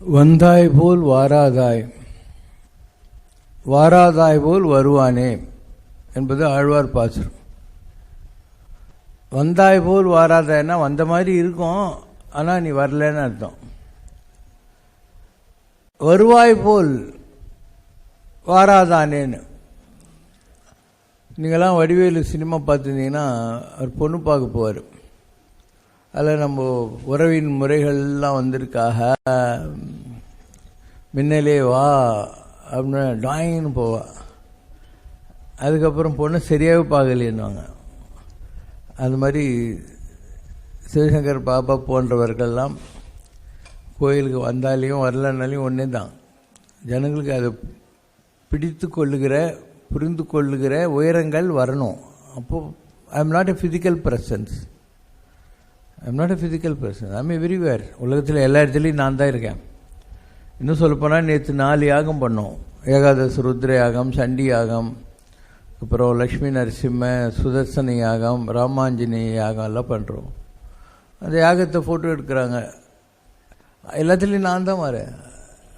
வந்தாய் போல் வாராதாய். வாராதாய் போல் வருவானே என்பது ஆழ்வார் பாசுரம். வந்தாய் போல் வாராதாய்னா வந்த மாதிரி இருக்கும் ஆனால் நீ வரலன்னு அர்த்தம். வருவாய் போல் வாராதானேன்னு. நீங்களாம் வடிவேலு சினிமா பார்த்துருந்தீங்கன்னா அவர் பொண்ணு பார்க்க போவார். அதில் நம்ம உறவின் முறைகள்லாம் வந்திருக்காக. மின்னலே வா அப்படின்னு டாயின்னு போவா. அதுக்கப்புறம் பொண்ணு சரியாகவே பார்க்கலேன்னுவாங்க. அது மாதிரி சிவசங்கர் பாபா போன்றவர்கள்லாம் கோயிலுக்கு வந்தாலையும் வரலனாலையும் ஒன்றே தான். ஜனங்களுக்கு அதை பிடித்து கொள்ளுகிற புரிந்து கொள்ளுகிற உயரங்கள் வரணும். அப்போது I am not a physical presence I'm not a physical person I'm everywhere உலகத்தில் எல்லா இடத்துலையும் நான் தான் இருக்கேன். இன்னும் சொல்லப்போனால் நேற்று நாலு யாகம் பண்ணோம். ஏகாதச ருத்ர யாகம் சண்டி யாகம் அப்புறம் லக்ஷ்மி நரசிம்ம சுதர்சன யாகம் ராமாஞ்சனி யாகம் எல்லாம் பண்ணுறோம் அந்த யாகத்தை ஃபோட்டோ எடுக்கிறாங்க. எல்லாத்துலேயும் நான் தான் வரேன்.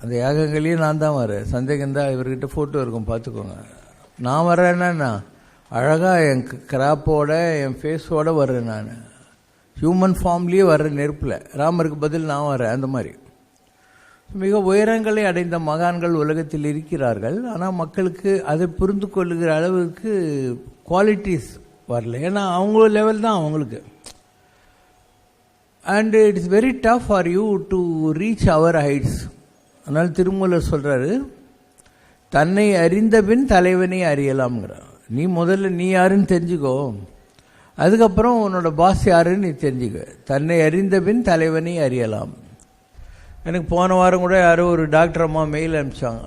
அந்த யாகங்களையும் நான் தான் வரேன். சந்தேகம் தான் இவர்கிட்ட ஃபோட்டோ இருக்கும் பார்த்துக்கோங்க. நான் வரேன்னா அழகாக என் கிராப்போட என் ஃபேஸோட வர்றேன் நான். ஹியூமன் ஃபார்ம்லேயே வர்ற நெருப்பில். ராமருக்கு பதில் நான் வரேன் அந்த மாதிரி. மிக உயரங்களை அடைந்த மகான்கள் உலகத்தில் இருக்கிறார்கள். ஆனால் மக்களுக்கு அதை புரிந்து கொள்ளுகிற அளவுக்கு குவாலிட்டிஸ் வரல. ஏன்னா அவங்க லெவல் தான் அவங்களுக்கு. And it's very tough for you to reach our heights அதனால் திருமூலர் சொல்கிறாரு தன்னை அறிந்த பின் தலைவனை அறியலாம்ங்கிறார். நீ முதல்ல நீ யாருன்னு தெரிஞ்சுக்கோ. அதுக்கப்புறம் உன்னோட பாஸ் யாருன்னு நீ தெரிஞ்சுக்க. தன்னை அறிந்த பின் தலைவனை அறியலாம். எனக்கு போன வாரம் கூட யாரோ ஒரு டாக்டர் அம்மா மெயில் அனுப்பிச்சாங்க.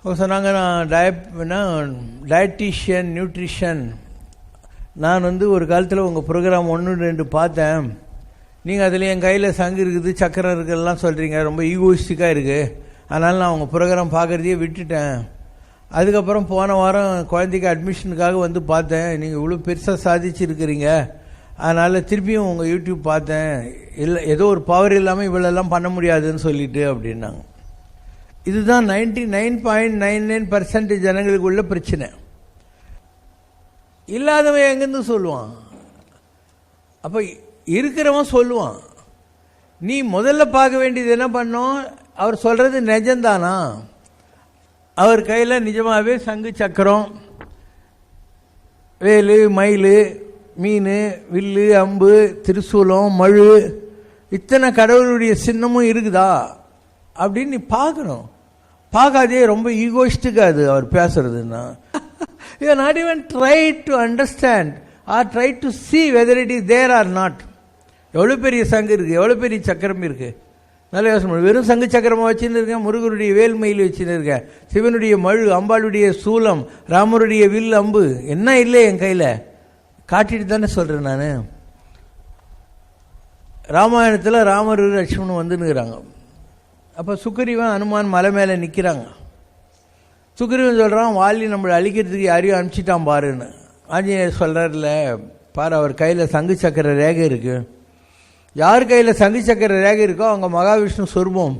அவங்க சொன்னாங்க நான் டயப்னா டயட்டிஷியன் நியூட்ரிஷன் நான் வந்து ஒரு காலத்தில் உங்கள் ப்ரோக்ராம் ஒன்று ரெண்டு பார்த்தேன். நீங்கள் அதில் என் கையில் சங்கு இருக்குது சக்கரம் இருக்குதுலாம் சொல்கிறீங்க ரொம்ப ஈகோயிஸ்டிக்காக இருக்குது அதனால் நான் உங்கள் ப்ரோக்ராம் பார்க்குறதையே விட்டுட்டேன். அதுக்கப்புறம் போன வாரம் குழந்தைக்கு அட்மிஷனுக்காக வந்து பார்த்தேன். நீங்கள் இவ்வளோ பெருசாக சாதிச்சிருக்கிறீங்க. அதனால் திருப்பியும் உங்கள் யூடியூப் பார்த்தேன். இல்லை ஏதோ ஒரு பவர் இல்லாமல் இவ்வளோலாம் பண்ண முடியாதுன்னு சொல்லிட்டு அப்படின்னாங்க. இதுதான் ninety nine point nine nine percentage ஜனங்களுக்கு உள்ள பிரச்சனை. இல்லாதவன் எங்கேருந்து சொல்லுவான்? அப்போ இருக்கிறவன் சொல்லுவான். நீ முதல்ல பார்க்க வேண்டியது என்ன பண்ணோம்? அவர் சொல்கிறது நிஜம்தானா? அவர் கையில் நிஜமாகவே சங்கு சக்கரம் வேலு மயில் மீன் வில்லு அம்பு திருசூலம் மழு இத்தனை கடவுளுடைய சின்னமும் இருக்குதா அப்படின்னு நீ பார்க்கணும். பார்க்காதே ரொம்ப ஈகோயிஸ்டிக்காக அது அவர் பேசுறதுன்னா. You not even try to understand or try to see whether it is there or not எவ்வளோ பெரிய சங்கு இருக்குது எவ்வளோ பெரிய சக்கரம் இருக்குது நல்ல யோசனை வெறும் சங்கு சக்கரமாக வச்சுன்னு இருக்கேன் முருகனுடைய வேல்மயில் வச்சுன்னு இருக்கேன் சிவனுடைய மழு அம்பாளுடைய சூலம் ராமருடைய வில் அம்பு என்ன இல்லை என் கையில்? காட்டிட்டு தானே சொல்கிறேன் நான். ராமாயணத்தில் ராமர் லட்சுமணன் வந்துன்னுக்குறாங்க. அப்போ சுக்கரிவன் அனுமான் மலை மேலே நிற்கிறாங்க சுக்கரிவன் சொல்கிறான் வாலி நம்மளை அழிக்கிறதுக்கு யாரையும் அனுப்பிச்சிட்டான் பாருன்னு. ஆஞ்சநேயர் சொல்கிறார்ல பாரு அவர் கையில் சங்கு சக்கர ரேகை இருக்குது யார் கையில் சங்கு சக்கர ரேகை இருக்கோ அவங்க மகாவிஷ்ணு சொருபம்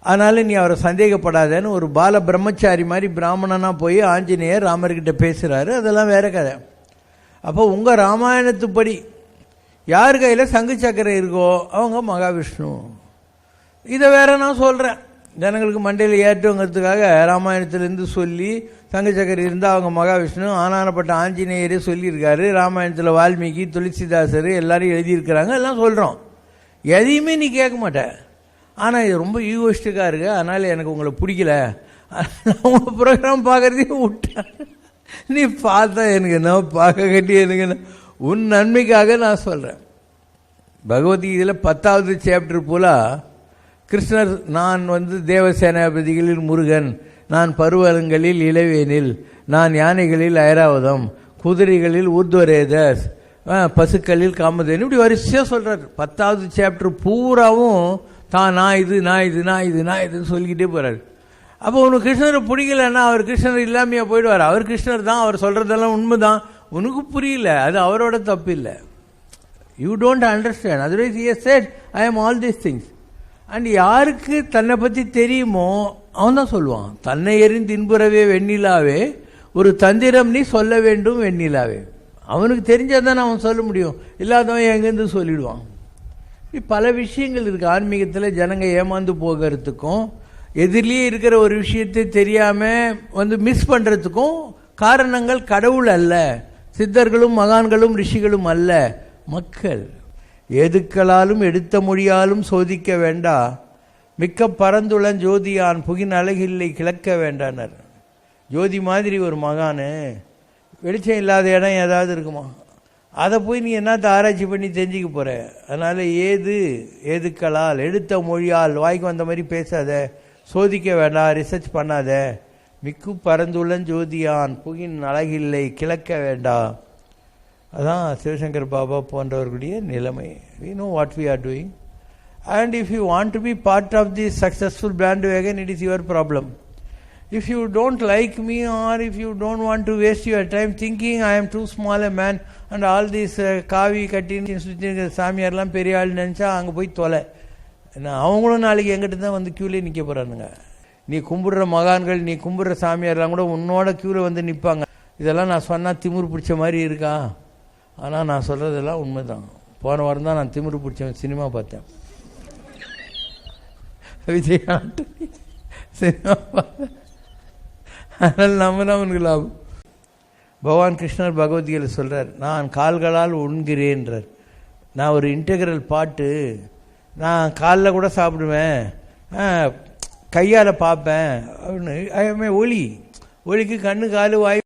அதனால் நீ அவரை சந்தேகப்படாதேன்னு ஒரு பால பிரம்மச்சாரி மாதிரி பிராமணனாக போய் ஆஞ்சநேயர் ராமர்கிட்ட பேசுகிறாரு அதெல்லாம் வேற கதை. அப்போ உங்கள் ராமாயணத்துப்படி யார் கையில் சங்கு சக்கரை இருக்கோ அவங்க மகாவிஷ்ணு. இதை வேற நான் சொல்கிறேன் ஜனங்களுக்கு மண்டையில் ஏற்றுங்கிறதுக்காக ராமாயணத்திலேருந்து சொல்லி சங்கு இருந்தால் அவங்க மகாவிஷ்ணு ஆனானப்பட்ட ஆஞ்சநேயரே சொல்லியிருக்காரு. ராமாயணத்தில் வால்மீகி துளசிதாசர் எல்லாரும் எழுதியிருக்கிறாங்க எல்லாம் சொல்கிறோம் எதையுமே நீ கேட்க மாட்டேன் ஆனால் இது ரொம்ப ஈகோஸ்டிக்காக இருக்குது அதனால் எனக்கு உங்களை பிடிக்கல. உங்கள் ப்ரோக்ராம் பார்க்குறதையும் விட்டேன் நீ பார்த்தா எனக்கு என்ன பார்க்க கட்டி எனக்கு என்ன. உன் நன்மைக்காக நான் சொல்கிறேன் பகவத்கீதையில் பத்தாவது சாப்டர் போல கிருஷ்ணர் நான் வந்து தேவசேனாபதிகளில் முருகன். நான் பருவலங்களில் இளவேனில். நான் யானைகளில் ஐராவதம். குதிரைகளில் ஊர்துவரேதஸ். பசுக்களில் காமதேன். இப்படி வரிசையாக சொல்கிறார் பத்தாவது சாப்டர் பூராவும் தான் நான் இது நான் இது நான் இது நான் இதுன்னு சொல்லிக்கிட்டே போகிறார் அப்போ உனக்கு கிருஷ்ணரை பிடிக்கலன்னா அவர் கிருஷ்ணர் இல்லாமையே போயிடுவார். அவர் கிருஷ்ணர் தான் அவர் சொல்கிறதெல்லாம் உண்மை தான் உனக்கு புரியல அது அவரோட தப்பு இல்லை you don't understand otherwise ear set I am all these things and யாருக்கு தன்னை பற்றி தெரியுமோ அவன் தான் சொல்லுவான். தன்னை எறிந்து இன்புறவே வெண்ணிலாவே ஒரு தந்திரம் நீ சொல்ல வேண்டும் வெண்ணிலாவே. அவனுக்கு தெரிஞ்சால் தானே அவன் சொல்ல முடியும். இல்லாதவன் எங்கேருந்து சொல்லிடுவான்? பல விஷயங்கள் இருக்குது ஆன்மீகத்தில் ஜனங்க ஏமாந்து போகிறதுக்கும் எதிரிலேயே இருக்கிற ஒரு விஷயத்தை தெரியாமல் வந்து மிஸ் பண்ணுறதுக்கும் காரணங்கள் கடவுள் அல்ல. சித்தர்களும் மகான்களும் ரிஷிகளும் அல்ல. மக்கள். எதுக்களாலும் எடுத்த மொழியாலும் சோதிக்க வேண்டா. மிக்க பரந்துளன் ஜோதியான் புகின் அழகில்லை கிளக்க வேண்டானர். ஜோதி மாதிரி ஒரு மகானு. வெளிச்சம் இல்லாத இடம் ஏதாவது இருக்குமா? அதை போய் நீ என்னத்த ஆராய்ச்சி பண்ணி தெரிஞ்சுக்க போகிற அதனால் ஏது ஏதுக்களால் எடுத்த மொழியால் வாய்க்கு வந்த மாதிரி பேசாத சோதிக்க வேண்டாம் ரிசர்ச் பண்ணாத. மிக்கு பரந்துள்ளன் ஜோதியான் புகின் அழகில்லை கிளக்க வேண்டாம் அதான் சிவசங்கர் பாபா போன்றவர்களுடைய நிலைமை. We know what we are doing and if you want to be part of the successful brand wagon it is your problem if you don't like me or if you don't want to waste your time thinking I am too small a man and all this காவி கட்டின்னு சுற்றி சாமியார்லாம் பெரிய ஆள் நினச்சா அங்கே போய் தொலை ஏன்னா அவங்களும் நாளைக்கு எங்கிட்ட தான் வந்து க்யூலே நிற்க போகிறானுங்க நீ கும்பிடுற மகான்கள் நீ கும்பிடுற சாமியார்லாம் கூட உன்னோட க்யூவில் வந்து நிற்பாங்க இதெல்லாம் நான் சொன்னால் திமிரு பிடிச்ச மாதிரி இருக்கா ஆனால் நான் சொல்கிறதெல்லாம் உண்மைதான். போன வாரம் தான் நான் திமிரு பிடிச்ச சினிமா பார்த்தேன். விஜய் ஆண்டனி சினிமா பார்த்தேன். அதனால் நம்ம தான் அவனுக்கு லாபம். பகவான் கிருஷ்ணர் பகவத்கீதையில் சொல்கிறார் நான் கால்களால் உண்கிறேன்றார். நான் ஒரு இன்டெகிரல் பாட்டு நான் காலில் கூட சாப்பிடுவேன். கையால் பார்ப்பேன். அப்படின்னு ஒளி ஒளிக்கு கண்ணு காலு வாய்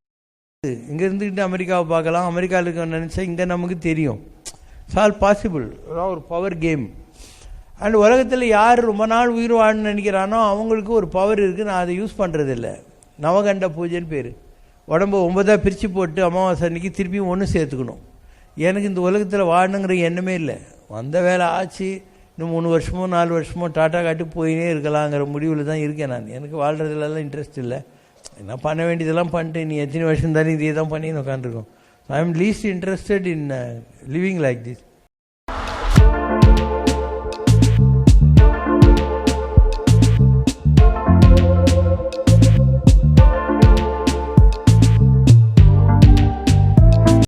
இங்கே இருந்துக்கிட்டு அமெரிக்காவை பார்க்கலாம். அமெரிக்காவில் இருக்க நினச்சா இங்கே நமக்கு தெரியும். இட்ஸ் ஆல் பாசிபிள் ஒரு பவர் கேம் அண்ட் உலகத்தில் யார் ரொம்ப நாள் உயிர் வாழணும்னு நினைக்கிறானோ அவங்களுக்கு ஒரு பவர் இருக்குது நான் அதை யூஸ் பண்ணுறதில்ல நவகண்ட பூஜைன்னு பேர். உடம்பு ஒன்பதாக பிரித்து போட்டு அமாவாசை அன்னைக்கு திருப்பியும் ஒன்று சேர்த்துக்கணும். எனக்கு இந்த உலகத்தில் வாழணுங்கிற எண்ணமே இல்லை. வந்த வேலை ஆச்சு. இன்னும் மூணு வருஷமோ நாலு வருஷமோ டாட்டா காட்டி போயினே இருக்கலாங்கிற முடிவில் தான் இருக்கேன் நான். எனக்கு வாழ்கிறதுலலாம் இன்ட்ரெஸ்ட் இல்லை. என்ன பண்ண வேண்டியதெல்லாம் பண்ணிட்டு நீ எத்தனை வருஷம் தானே இதே தான் பண்ணின்னு உட்காந்துருக்கோம் I am least interested in living like this